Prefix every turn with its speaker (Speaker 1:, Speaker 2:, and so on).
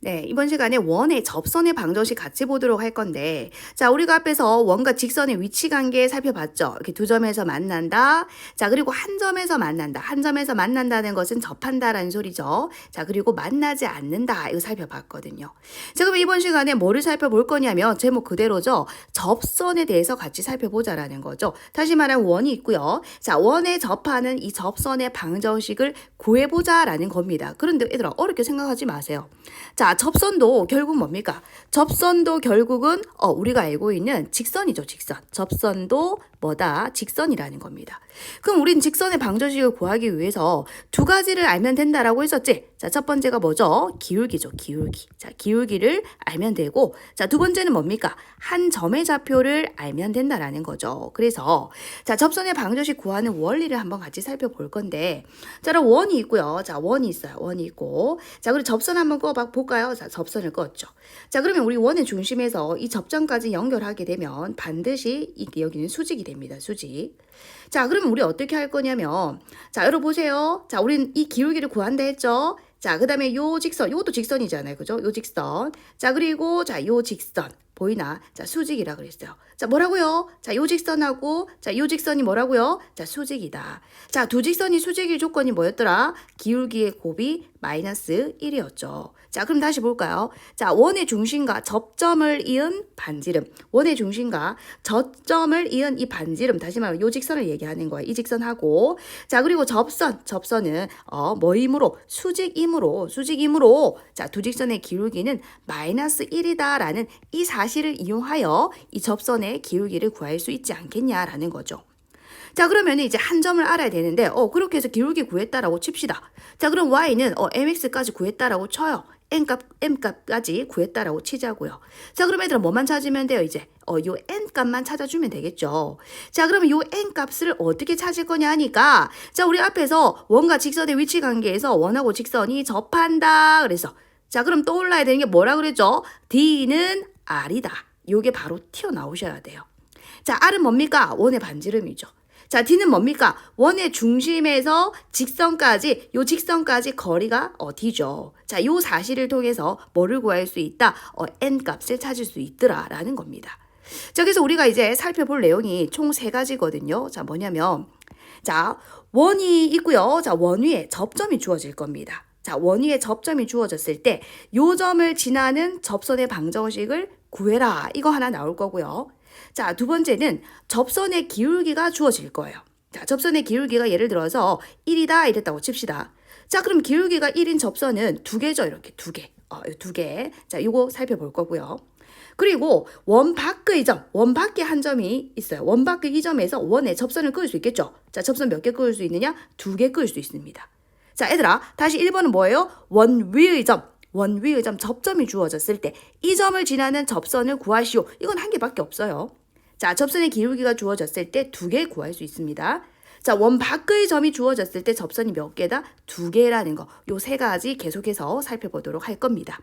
Speaker 1: 네, 이번 시간에 원의 접선의 방정식 같이 보도록 할 건데, 자, 우리가 앞에서 원과 직선의 위치 관계 살펴봤죠. 이렇게 두 점에서 만난다. 자, 그리고 한 점에서 만난다. 한 점에서 만난다는 것은 접한다라는 소리죠. 자, 그리고 만나지 않는다. 이거 살펴봤거든요. 자, 그럼 이번 시간에 뭐를 살펴볼 거냐면, 제목 그대로죠. 접선에 대해서 같이 살펴보자라는 거죠. 다시 말하면 원이 있고요. 자, 원에 접하는 이 접선의 방정식을 구해보자라는 겁니다. 그런데 얘들아, 어렵게 생각하지 마세요. 자, 접선도 결국 뭡니까? 접선도 결국은 어, 우리가 알고 있는 직선이죠, 직선. 접선도 뭐다? 직선이라는 겁니다. 그럼 우린 직선의 방정식을 구하기 위해서 두 가지를 알면 된다라고 했었지? 자, 첫 번째가 뭐죠? 기울기죠, 기울기. 자, 기울기를 알면 되고, 자, 두 번째는 뭡니까? 한 점의 좌표를 알면 된다라는 거죠. 그래서, 자, 접선의 방정식 구하는 원리를 한번 같이 살펴볼 건데, 자, 그럼 원이 있고요. 자, 원이 있어요. 원이 있고. 자, 그리고 접선 한번 꺼 볼까요? 자, 접선을 껐죠. 자, 그러면 우리 원의 중심에서 이 접점까지 연결하게 되면 반드시 이 여기는 수직이 됩니다. 수직. 자, 그러면 우리 어떻게 할 거냐면, 자, 여러분 보세요. 자, 우린 이 기울기를 구한다 했죠? 자, 그 다음에 요 직선, 요것도 직선이잖아요. 그죠? 요 직선. 자, 그리고, 자, 요 직선. 보이나? 자, 수직이라 그랬어요. 자, 뭐라고요? 자, 요 직선하고, 자, 요 직선이 뭐라고요? 자, 수직이다. 자, 두 직선이 수직일 조건이 뭐였더라? 기울기의 곱이 마이너스 1이었죠. 자, 그럼 다시 볼까요? 자, 원의 중심과 접점을 이은 반지름. 원의 중심과 저점을 이은 이 반지름. 다시 말하면 요 직선을 얘기하는 거예요. 이 직선하고. 자, 그리고 접선. 접선은, 어, 뭐이므로? 수직이므로. 수직이므로. 자, 두 직선의 기울기는 마이너스 1이다라는 이 사실 을 이용하여 이 접선의 기울기를 구할 수 있지 않겠냐라는 거죠. 자, 그러면 이제 한 점을 알아야 되는데, 어, 그렇게 해서 기울기 구했다라고 칩시다. 자, 그럼 y는 어, mx까지 구했다라고 쳐요. n값, m값까지 구했다라고 치자고요. 자, 그럼 얘들아 뭐만 찾으면 돼요, 이제? 어, 요 n값만 찾아주면 되겠죠. 자, 그러면 요 n값을 어떻게 찾을 거냐 하니까, 자, 우리 앞에서 원과 직선의 위치 관계에서 원하고 직선이 접한다. 그래서, 자, 그럼 떠올라야 되는 게 뭐라 그랬죠? d는 r이다. 요게 바로 튀어나오셔야 돼요. 자, r은 뭡니까? 원의 반지름이죠. 자, D는 뭡니까? 원의 중심에서 직선까지, 요 직선까지 거리가 어, D죠. 자, 요 사실을 통해서 뭐를 구할 수 있다? 어, N 값을 찾을 수 있더라라는 겁니다. 자, 그래서 우리가 이제 살펴볼 내용이 총 세 가지거든요. 자, 뭐냐면, 자, 원이 있고요. 자, 원 위에 접점이 주어질 겁니다. 자, 원 위에 접점이 주어졌을 때, 요 점을 지나는 접선의 방정식을 구해라. 이거 하나 나올 거고요. 자, 두 번째는 접선의 기울기가 주어질 거예요. 자, 접선의 기울기가 예를 들어서 1이다 이랬다고 칩시다. 자, 그럼 기울기가 1인 접선은 두 개죠. 이렇게 두 개. 어, 두 개. 자, 요거 살펴볼 거고요. 그리고 원 밖의 점, 원 밖에 한 점이 있어요. 원 밖의 이 점에서 원에 접선을 그을 수 있겠죠. 자, 접선 몇 개 그을 수 있느냐? 두 개 그을 수 있습니다. 자, 얘들아, 다시 1번은 뭐예요? 원 위의 점. 원 위의 점 접점이 주어졌을 때 이 점을 지나는 접선을 구하시오. 이건 한 개밖에 없어요. 자, 접선의 기울기가 주어졌을 때 두 개 구할 수 있습니다. 자, 원 밖의 점이 주어졌을 때 접선이 몇 개다? 두 개라는 거. 요 세 가지 계속해서 살펴보도록 할 겁니다.